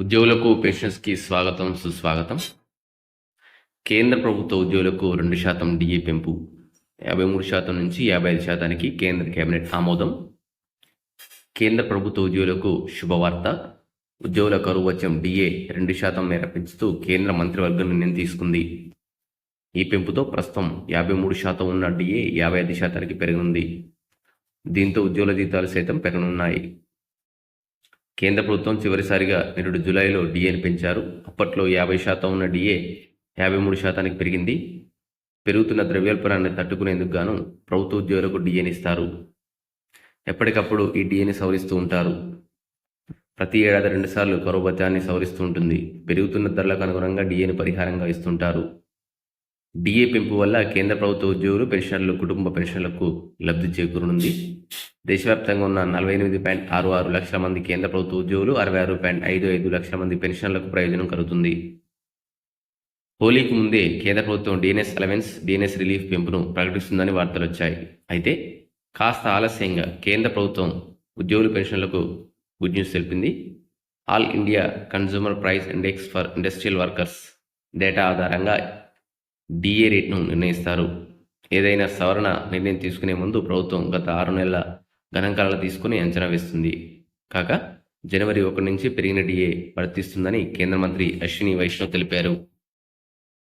ఉద్యోగులకు పెన్షన్స్కి స్వాగతం సుస్వాగతం. కేంద్ర ప్రభుత్వ ఉద్యోగులకు రెండు శాతం డిఏ పెంపు యాభై మూడు శాతం నుంచి యాభై ఐదు శాతానికి కేంద్ర కేబినెట్ ఆమోదం. కేంద్ర ప్రభుత్వ ఉద్యోగులకు శుభవార్త. ఉద్యోగుల కరువు వచ్చం డిఏ రెండు శాతం మేర పెంచుతూ కేంద్ర మంత్రివర్గం నిర్ణయం తీసుకుంది. ఈ పెంపుతో ప్రస్తుతం యాభై మూడు శాతం ఉన్న డిఏ యాభై ఐదు శాతానికి పెరగనుంది. దీంతో ఉద్యోగుల జీతాలు సైతం పెరగనున్నాయి. కేంద్ర ప్రభుత్వం చివరిసారిగా నిరుడు జూలైలో డిఏని పెంచారు. అప్పట్లో యాభై శాతం ఉన్న డిఏ యాభై మూడు శాతానికి పెరిగింది. పెరుగుతున్న ద్రవ్యోల్బణాన్ని తట్టుకునేందుకు గాను ప్రభుత్వ ఉద్యోగులకు డిఏని ఇస్తారు. ఎప్పటికప్పుడు ఈ డిఏని సవరిస్తూ ఉంటారు. ప్రతి ఏడాది రెండుసార్లు కరువు భత్యాన్ని సవరిస్తూ ఉంటుంది. పెరుగుతున్న ధరలకు అనుగుణంగా డిఏని పరిహారంగా ఇస్తుంటారు. డిఏ పెంపు వల్ల కేంద్ర ప్రభుత్వ ఉద్యోగులు పెన్షన్లు కుటుంబ పెన్షన్లకు లబ్ధి చేకూరనుంది. దేశవ్యాప్తంగా ఉన్న నలభై ఎనిమిది పాయింట్ ఆరు ఆరు లక్షల మంది కేంద్ర ప్రభుత్వ ఉద్యోగులు అరవై ఆరు పాయింట్ ఐదు ఐదు లక్షల మంది పెన్షన్లకు ప్రయోజనం కలుగుతుంది. హోలీకి ముందే కేంద్ర ప్రభుత్వం డిఎన్ఎస్ అలవెన్స్ డిఎన్ఎస్ రిలీఫ్ పెంపును ప్రకటిస్తుందని వార్తలు వచ్చాయి. అయితే కాస్త ఆలస్యంగా కేంద్ర ప్రభుత్వం ఉద్యోగుల పెన్షన్లకు గుడ్ న్యూస్ తెలిపింది. All India consumer price index for industrial workers data ఆధారంగా డిఏ రేట్ను నిర్ణయిస్తారు. ఏదైనా సవరణ నిర్ణయం తీసుకునే ముందు ప్రభుత్వం గత ఆరు నెలల గణాంకాలను తీసుకుని అంచనా వేస్తుంది. కాగా జనవరి ఒకటి నుంచి పెరిగిన డిఏ వర్తిస్తుందని కేంద్ర మంత్రి అశ్విని వైష్ణవ్ తెలిపారు.